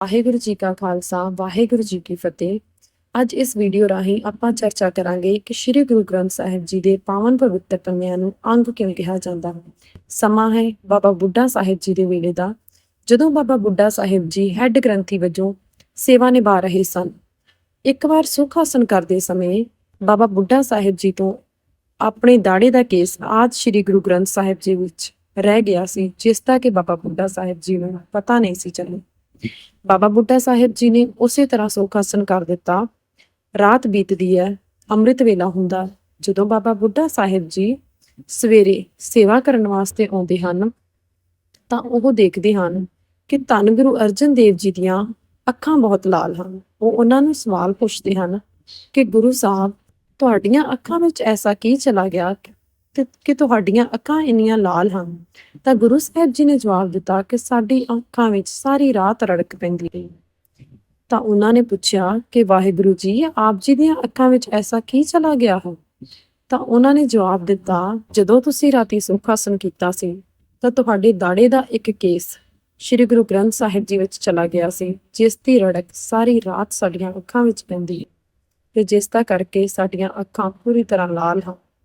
ਵਾਹਿਗੁਰੂ ਜੀ ਕਾ ਖਾਲਸਾ, ਵਾਹਿਗੁਰੂ ਜੀ ਕੀ ਫਤਿਹ। ਅੱਜ ਇਸ ਵੀਡੀਓ ਰਾਹੀਂ ਆਪਾਂ ਚਰਚਾ ਕਰਾਂਗੇ ਕਿ ਸ੍ਰੀ ਗੁਰੂ ਗ੍ਰੰਥ ਸਾਹਿਬ ਜੀ ਦੇ ਪਾਵਨ ਪਵਿੱਤਰ ਪੰਨਿਆਂ ਨੂੰ ਅੰਗ ਕਿਉਂ ਕਿਹਾ ਜਾਂਦਾ ਹੈ। ਸਮਾਂ ਹੈ ਬਾਬਾ ਬੁੱਢਾ ਸਾਹਿਬ ਜੀ ਦੇ ਵੇਲੇ ਦਾ, ਜਦੋਂ ਬਾਬਾ ਬੁੱਢਾ ਸਾਹਿਬ ਜੀ ਹੈੱਡ ਗ੍ਰੰਥੀ ਵਜੋਂ ਸੇਵਾ ਨਿਭਾ ਰਹੇ ਸਨ। ਇੱਕ ਵਾਰ ਸੁਖ ਆਸਨ ਕਰਦੇ ਸਮੇਂ ਬਾਬਾ ਬੁੱਢਾ ਸਾਹਿਬ ਜੀ ਤੋਂ ਆਪਣੇ ਦਾੜੇ ਦਾ ਕੇਸ ਆਦ ਸ੍ਰੀ ਗੁਰੂ ਗ੍ਰੰਥ ਸਾਹਿਬ ਜੀ ਵਿੱਚ ਰਹਿ ਗਿਆ ਸੀ, ਜਿਸ ਦਾ ਕਿ ਬਾਬਾ ਬੁੱਢਾ ਸਾਹਿਬ ਜੀ ਨੂੰ ਪਤਾ ਨਹੀਂ ਸੀ ਚੱਲਿਆ। ਬਾਬਾ ਬੁੱਢਾ ਸਾਹਿਬ ਜੀ ਨੇ ਉਸੇ ਤਰ੍ਹਾਂ ਸੁਖ ਆਸਨ ਕਰ ਦਿੱਤਾ। ਰਾਤ ਬੀਤਦੀ ਹੈ, ਅੰਮ੍ਰਿਤ ਵੇਲਾ ਹੁੰਦਾ, ਜਦੋਂ ਬਾਬਾ ਬੁੱਢਾ ਸਾਹਿਬ ਜੀ ਸਵੇਰੇ ਸੇਵਾ ਕਰਨ ਵਾਸਤੇ ਆਉਂਦੇ ਹਨ, ਤਾਂ ਉਹ ਦੇਖਦੇ ਹਨ ਕਿ ਧੰਨ ਗੁਰੂ ਅਰਜਨ ਦੇਵ ਜੀ ਦੀਆਂ ਅੱਖਾਂ ਬਹੁਤ ਲਾਲ ਹਨ। ਉਹ ਉਹਨਾਂ ਨੂੰ ਸਵਾਲ ਪੁੱਛਦੇ ਹਨ ਕਿ, ਗੁਰੂ ਸਾਹਿਬ, ਤੁਹਾਡੀਆਂ ਅੱਖਾਂ ਵਿੱਚ ਐਸਾ ਕੀ ਚਲਾ ਗਿਆ? ਕਿ ਕਿ ਤੁਹਾਡੀਆਂ ਅੱਖਾਂ ਇੰਨੀਆਂ ਲਾਲ ਹਨ। ਤਾਂ ਗੁਰੂ ਸਾਹਿਬ ਜੀ ਨੇ ਜਵਾਬ ਦਿੱਤਾ ਕਿ ਸਾਡੀ ਅੱਖਾਂ ਵਿੱਚ ਸਾਰੀ ਰਾਤ ਰੜਕ ਪੈਂਦੀ ਰਹੀ ਤਾਂ ਉਹਨਾਂ ਨੇ ਪੁੱਛਿਆ ਕਿ ਵਾਹਿਗੁਰੂ ਜੀ, ਆਪ ਜੀ ਦੀਆਂ ਅੱਖਾਂ ਵਿੱਚ ਐਸਾ ਕੀ ਚਲਾ ਗਿਆ ਹੈ? ਤਾਂ ਉਹਨਾਂ ਨੇ ਜਵਾਬ ਦਿੱਤਾ, ਜਦੋਂ ਤੁਸੀਂ ਰਾਤੀ ਸੁਖ ਕੀਤਾ ਸੀ, ਤਾਂ ਤੁਹਾਡੇ ਦਾੜੇ ਦਾ ਇੱਕ ਕੇਸ ਸ੍ਰੀ ਗੁਰੂ ਗ੍ਰੰਥ ਸਾਹਿਬ ਜੀ ਵਿੱਚ ਚਲਾ ਗਿਆ ਸੀ, ਜਿਸ ਦੀ ਰੜਕ ਸਾਰੀ ਰਾਤ ਸਾਡੀਆਂ ਅੱਖਾਂ ਵਿੱਚ ਪੈਂਦੀ ਹੈ। ਤੇ ਜਿਸ ਦਾ ਕਰਕੇ ਸਾਡੀਆਂ ਅੱਖਾਂ ਪੂਰੀ ਤਰ੍ਹਾਂ ਲਾਲ ਹਨ।